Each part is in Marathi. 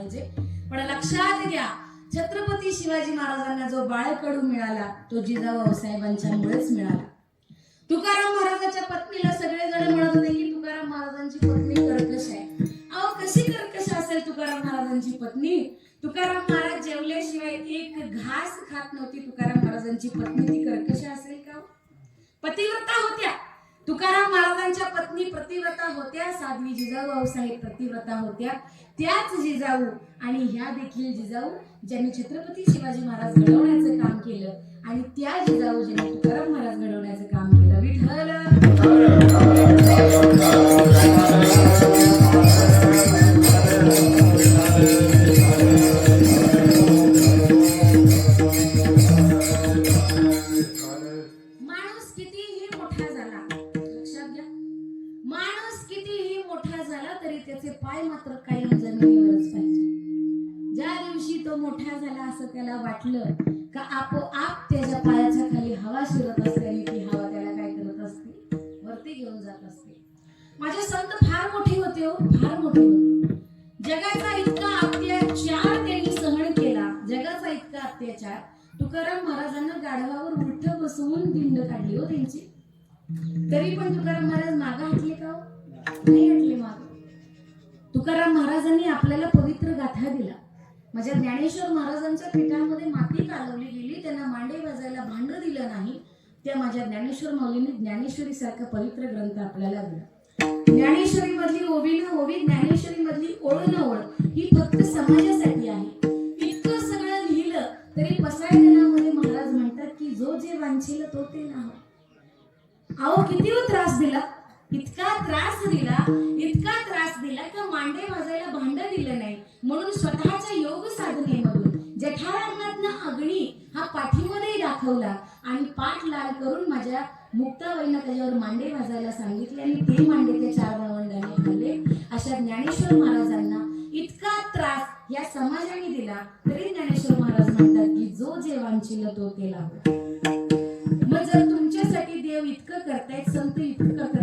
पाहिजे. पण लक्षात घ्या छत्रपती शिवाजी महाराजांना जो बाळकडू मिळाला तो जिजाबाऊ साहेबांच्यामुळेच मिळाला. तुकाराम महाराजांच्या पत्नीला सगळेजण म्हणत होते की तुकाराम महाराजांची पत्नी कर्कश आहे. अहो कशी कर्कश असेल तुकाराम महाराजांची पत्नी? तुकाराम महाराज जेवल्याशिवाय एक घास खात नव्हती. तुकाराम महाराजांची पत्नी ती कर्कश असेल का हो? पतिव्रता होत्या. तुकाराम महाराजांच्या पत्नी प्रतिव्रता होत्या साध्वी जिजाऊ आऊसाहेब प्रतिव्रता होत्या त्याच जिजाऊ आणि ह्या देखील जिजाऊ ज्यांनी छत्रपती शिवाजी महाराज घडवण्याचं काम केलं आणि त्या जिजाऊ ज्यांनी तुकाराम महाराज घडवण्याचं काम केलं. विठ्ठल! का आपोआप त्याच्या पायाच्या खाली हवा शिरत असते आणि ती हवा त्याला काय करत असते? वरती घेऊन जात असते. माझे संत फार मोठे होते हो फार मोठे होते. जगाचा इतका अत्याचार त्यांनी सहन केला जगाचा इतका अत्याचार. तुकाराम महाराजांना गाढवावर उलट बसवून दिंड काढली हो त्यांची. तरी पण तुकाराम महाराज मागा हटले का हो? नाही हटले माग. माझ्या ज्ञानेश्वर महाराजांच्या पीठामध्ये माती कालवली गेली त्यांना मांडे वाजायला भांड दिलं नाही त्या माझ्या ज्ञानेश्वर माऊलीने ज्ञानेश्वरी सारखा पवित्र ग्रंथ आपल्याला दिला. ज्ञानेश्वरी मधली ओवी न ओवी ज्ञानेश्वरी मधली ओळ न ओळ ही फक्त समाजासाठी आहे. इतकं सगळं लिहिलं तरी पसायदनामध्ये महाराज म्हणतात की जो जे वांछिल तो ते ना अहो किती त्रास दिला. इतका त्रास दिला इतका त्रास दिला का मांडे वाजायला भांड दिलं नाही. म्हणून स्वतःच्या योग साधनेमधून जठारांनातनं अग्नी हा पाठीमध्ये दाखवला आणि पाठ लाल करून माझ्या मुक्ताबाईंना त्याच्यावर मांडे वाजायला सांगितले आणि ते मांडे ते चार भावंडांनी खाल्ले. अशा ज्ञानेश्वर महाराजांना इतका त्रास या समाजाने दिला तरी ज्ञानेश्वर महाराज म्हणतात की जो जे वांछिल तो ते लाभला मग जर तुमच्यासाठी देव इतकं करतायत संत इतकं करतायत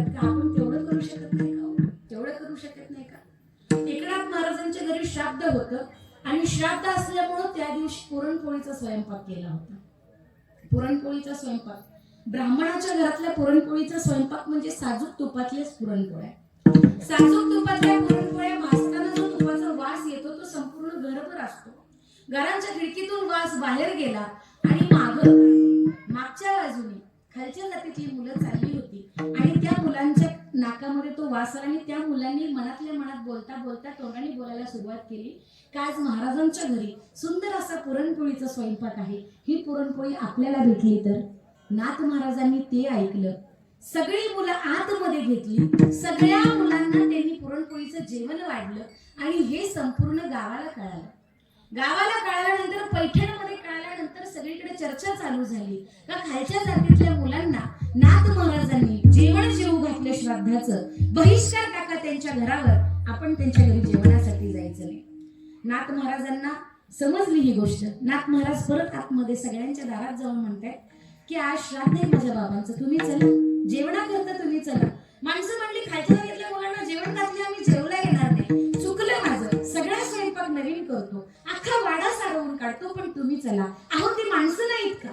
श्राद्ध होतं. आणि श्राद्ध असल्यामुळं त्या दिवशी पुरणपोळीचा स्वयंपाक केला होता. पुरणपोळीचा स्वयंपाक. ब्राह्मणाच्या घरातल्या पुरणपोळीचा स्वयंपाक म्हणजे साजूक तुपातल्याच पुरणपोळ्या. साजूक तुपातल्या पुरणपोळ्या भाजताना जो तुपाचा वास येतो तो संपूर्ण घरभर असतो. घरांच्या खिडकीतून वास बाहेर गेला आणि माग मागच्या बाजूने खालच्या जातीतली मुलं चालली होती. आणि त्या मुलांच्या नाकामध्ये तो वास आला आणि त्या मुलांनी मनातल्या मनात बोलता बोलता तोंडाने बोलायला सुरुवात केली. का आज महाराजांच्या घरी सुंदर असा पुरणपोळीचा स्वयंपाक आहे? ही पुरणपोळी आपल्याला भेटली तर? नाथ महाराजांनी ते ऐकलं. सगळी मुलं आतमध्ये घेतली. सगळ्या मुलांना त्यांनी पुरणपोळीचं जेवण वाढलं आणि हे संपूर्ण गावाला कळालं. गावाला कळल्यानंतर पैठणमध्ये कळल्यानंतर सगळीकडे चर्चा चालू झाली. का खालच्या जातीतल्या मुलांना नाथ महाराजांनी जेवण जेवू घातलं श्राद्धाचं. बहिष्कार टाका त्यांच्या घरावर. आपण त्यांच्या घरी जेवणासाठी जायचं नाही. नाथ महाराजांना समजली ही गोष्ट. नाथ महाराज परत आतमध्ये सगळ्यांच्या दारात जाऊन म्हणतात की आज श्राद्ध आहे माझ्या बाबांचं. तुम्ही चला. जेवणाकरता तुम्ही चला. माणसं म्हणली खालच्या जातीतल्या मुलांना जेवण घातले आम्ही स्वयंपाक करतो. अख्खा वाडा सारवून काढतो पण तुम्ही चला. अहो ती माणसं नाहीत का?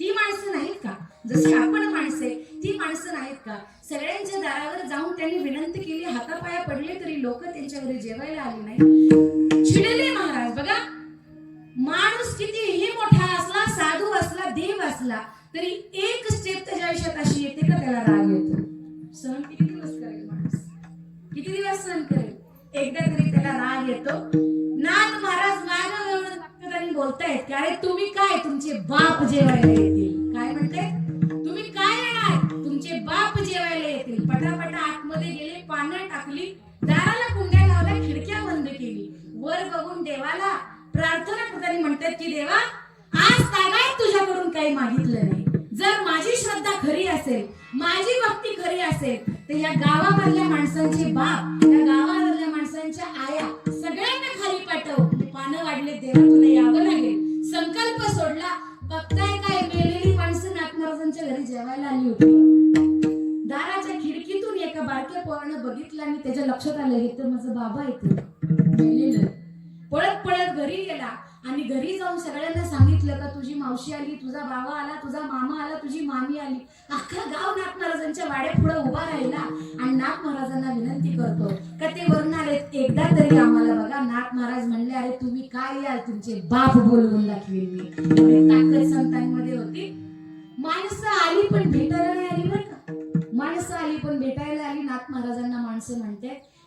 ती माणसं नाहीत का? जशी आपण माणसे ती माणसं नाहीत का? सगळ्यांच्या दारावर जाऊन त्यांनी विनंती केली हातापाया पडले तरी लोक त्यांच्या घरी जेवायला आले नाही चिडले महाराज बघा. माणूस कितीही मोठा असला साधू असला देव असला तरी एक स्टेप त्याच्या आयुष्यात अशी येते का त्याला राग येतो. सहन किती दिवस करेल माणूस? किती दिवस सहन करेल? एकदा तरी त्याला राग येतो. बोलतायत की अरे तुम्ही काय तुमचे बाप जेवायला येतील? काय म्हणतायत तुम्ही काय येणार तुमचे बाप जेवायला येतील. पटापटा आतमध्ये गेले पानं टाकली दाराला कुंड्या लावल्या खिडक्या बंद केली. वर बघून देवाला प्रार्थना करताना म्हणतात की देवा आज काय तुझ्याकडून काही मागितलं नाही. जर माझी श्रद्धा खरी असेल माझी भक्ती खरी असेल तर या गावामधल्या माणसांचे बाप या गावामधल्या माणसांच्या आया सगळ्यांना खाली पाठव. पानं वाढले देवा तुला यावर बघताय काय मेलेली माणसं नाथ घरी जेवायला आली होती. दाराच्या खिडकीतून एका बारक्या पोरानं बघितलं आणि त्याच्या लक्षात आलं हे तर माझं बाबा येते मेलेलं पळत पळत घरी गेला. आणि घरी जाऊन सगळ्यांना सांगितलं का तुझी मावशी आली तुझा बाबा आला तुझा मामा आला तुझी मामी आली. अख्खा गाव नाथ महाराजांच्या वाड्या पुढे उभा राहिला आणि नाथ महाराजांना विनंती करतो का ते वरून आले. एकदा तरी आम्हाला बघा नाथ महाराज म्हणले अरे तुम्ही काय याल? तुमचे बाप बोलवून दाखवेल मी. ताकद संतांमध्ये होती. माणसं आली पण भेटायला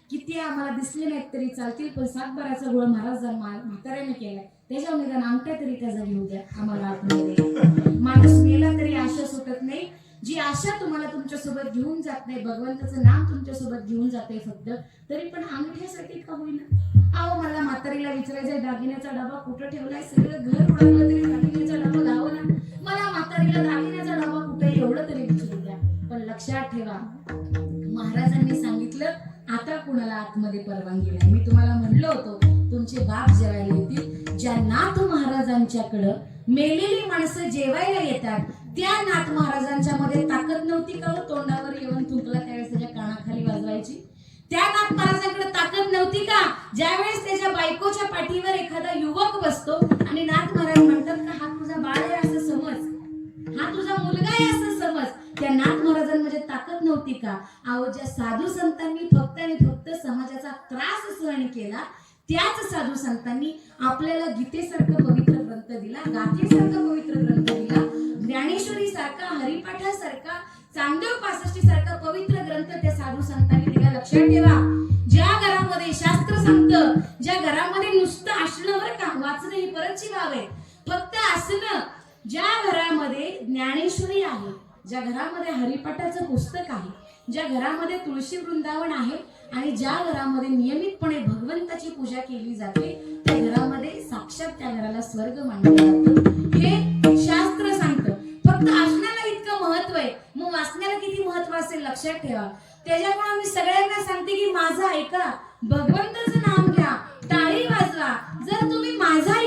किती आम्हाला दिसले नाहीत तरी चालतील पण सातबाराचा गोळ महाराज म्हाताऱ्याने केलाय त्याच्या निदान अंगठ्या तरी त्या जागी द्या आम्हाला आतमध्ये माणूस गेला तरी आशा सुटत नाही. जी आशा तुम्हाला तुमच्यासोबत घेऊन जात नाही भगवंताचं नाम तुमच्यासोबत घेऊन जाते फक्त तरी पण अंगठ्यासाठी का होईना. अहो मला म्हातारीला विचारायचंय दागिन्याचा डबा कुठं ठेवलाय? सगळं घर उडवलं तरी दागिन्याचा डबा लावा ना. मला म्हातारीला दागिन्याचा डबा कुठे एवढं तरी विचारू द्या. पण लक्षात ठेवा महाराजांनी सांगितलं आता कुणाला आतमध्ये परवानगी नाही? मी तुम्हाला म्हणलं होतो तुमचे बाप जेवायला येतील ज्या नाथ महाराजांच्याकडं मेलेली माणसं जेवायला येतात त्या नाथ महाराजांच्या मध्ये ताकद नव्हती का हो तोंडावर येऊन थुंकला त्यावेळेस त्याच्या कानाखाली वाजवायची? त्या नाथ महाराजांकडे ताकद नव्हती का? ज्यावेळेस त्याच्या बायकोच्या पाठीवर एखादा युवक बसतो ग्रंथ पवित्र ग्रंथ दिला ज्ञानेश्वरी सारखा हरिपाठासारखा चांदव पासष्टी सारखा पवित्र ग्रंथ त्या साधू संतांनी दिला लक्षात ठेवा ज्या घरामध्ये शास्त्र सांगतं ज्या घरामध्ये नुसतं असणं बरं का वाचणं ही परतची भाव आहे. फक्त असणं ज्या घरामध्ये ज्ञानेश्वरी आहे ज्या घरामध्ये हरिपाठाचं पुस्तक आहे ज्या घरामध्ये तुळशी वृंदावन आहे आणि ज्या घरामध्ये नियमितपणे भगवंताची पूजा केली जाते त्या घरामध्ये साक्षात त्या घराला स्वर्ग मानलं जातं. हे शास्त्र सांगतं. फक्त असण्याला इतकं महत्त्व आहे. मग वाचण्याला किती महत्त्व असेल लक्षात ठेवा. त्याच्यामुळे मी सगळ्यांना सांगते की माझं ऐका. भगवंताचं नाम घ्या. टाळी वाजवा. जर तुम्ही माझा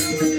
Thank you.